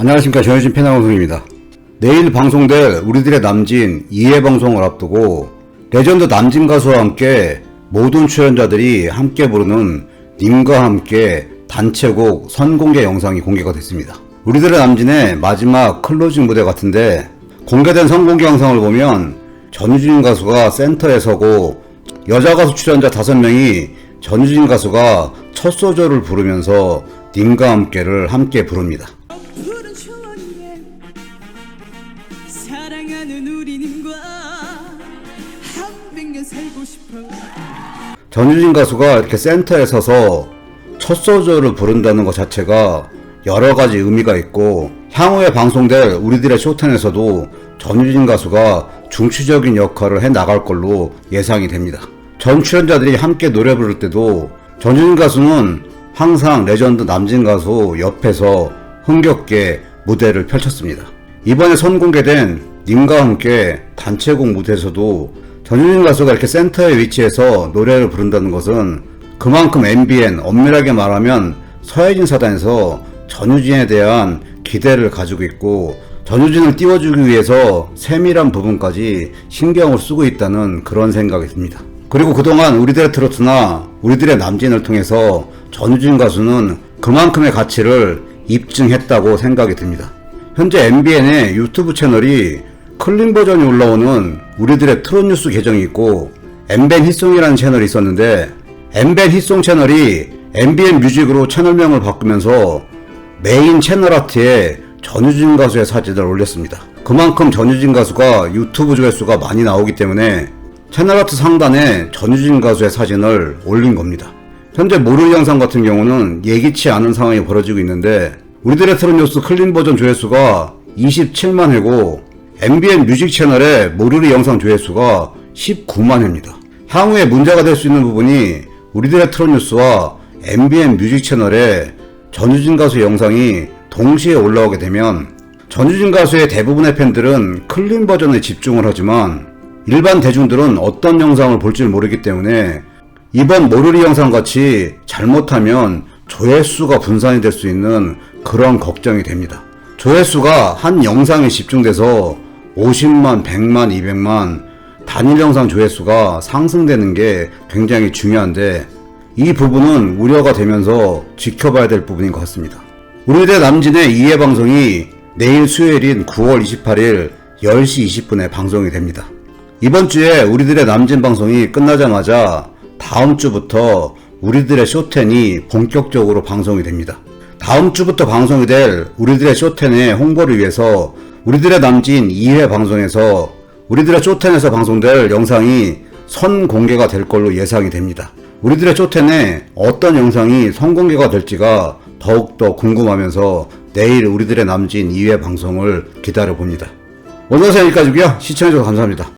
안녕하십니까 전효진 패널방송입니다. 내일 방송될 우리들의 남진 2회 방송을 앞두고 레전드 남진 가수와 함께 모든 출연자들이 함께 부르는 님과 함께 단체곡 선공개 영상이 공개가 됐습니다. 우리들의 남진의 마지막 클로징 무대 같은데 공개된 선공개 영상을 보면 전유진 가수가 센터에 서고 여자 가수 출연자 5명이 전유진 가수가 첫 소절을 부르면서 님과 함께를 함께 부릅니다. 사랑하는 우리님과 한 백 년 살고 싶어 전유진 가수가 이렇게 센터에 서서 첫 소절을 부른다는 것 자체가 여러 가지 의미가 있고 향후에 방송될 우리들의 쇼텐에서도 전유진 가수가 중추적인 역할을 해 나갈 걸로 예상이 됩니다. 전 출연자들이 함께 노래 부를 때도 전유진 가수는 항상 레전드 남진 가수 옆에서 흥겹게 무대를 펼쳤습니다. 이번에 선공개된 님과 함께 단체곡 무대에서도 전유진 가수가 이렇게 센터에 위치해서 노래를 부른다는 것은 그만큼 MBN 엄밀하게 말하면 서혜진 사단에서 전유진에 대한 기대를 가지고 있고 전유진을 띄워주기 위해서 세밀한 부분까지 신경을 쓰고 있다는 그런 생각이 듭니다. 그리고 그동안 우리들의 트로트나 우리들의 남진을 통해서 전유진 가수는 그만큼의 가치를 입증했다고 생각이 듭니다. 현재 MBN의 유튜브 채널이 클린 버전이 올라오는 우리들의 트롯 뉴스 계정이 있고 MBN 히송이라는 채널이 있었는데 MBN 히송 채널이 MBN 뮤직으로 채널명을 바꾸면서 메인 채널 아트에 전유진 가수의 사진을 올렸습니다. 그만큼 전유진 가수가 유튜브 조회수가 많이 나오기 때문에 채널 아트 상단에 전유진 가수의 사진을 올린 겁니다. 현재 모르 영상 같은 경우는 예기치 않은 상황이 벌어지고 있는데 우리들의 트롯 뉴스 클린 버전 조회수가 27만 회고 MBN 뮤직 채널의 모르리 영상 조회수가 19만 회입니다. 향후에 문제가 될 수 있는 부분이 우리들의 트롯 뉴스와 MBN 뮤직 채널에 전유진 가수 영상이 동시에 올라오게 되면 전유진 가수의 대부분의 팬들은 클린 버전에 집중을 하지만 일반 대중들은 어떤 영상을 볼지 모르기 때문에 이번 모르리 영상 같이 잘못하면 조회수가 분산이 될 수 있는 그런 걱정이 됩니다. 조회수가 한 영상에 집중돼서 50만, 100만, 200만 단일 영상 조회수가 상승되는 게 굉장히 중요한데 이 부분은 우려가 되면서 지켜봐야 될 부분인 것 같습니다. 우리들의 남진의 2회 방송이 내일 수요일인 9월 28일 10시 20분에 방송이 됩니다. 이번 주에 우리들의 남진 방송이 끝나자마자 다음 주부터 우리들의 쇼텐이 본격적으로 방송이 됩니다. 다음 주부터 방송이 될 우리들의 쇼텐의 홍보를 위해서 우리들의 남진 2회 방송에서 우리들의 쇼텐에서 방송될 영상이 선 공개가 될 걸로 예상이 됩니다. 우리들의 쇼텐에 어떤 영상이 선공개가 될지가 더욱더 궁금하면서 내일 우리들의 남진 2회 방송을 기다려 봅니다. 오늘 영상 여기까지고요. 시청해주셔서 감사합니다.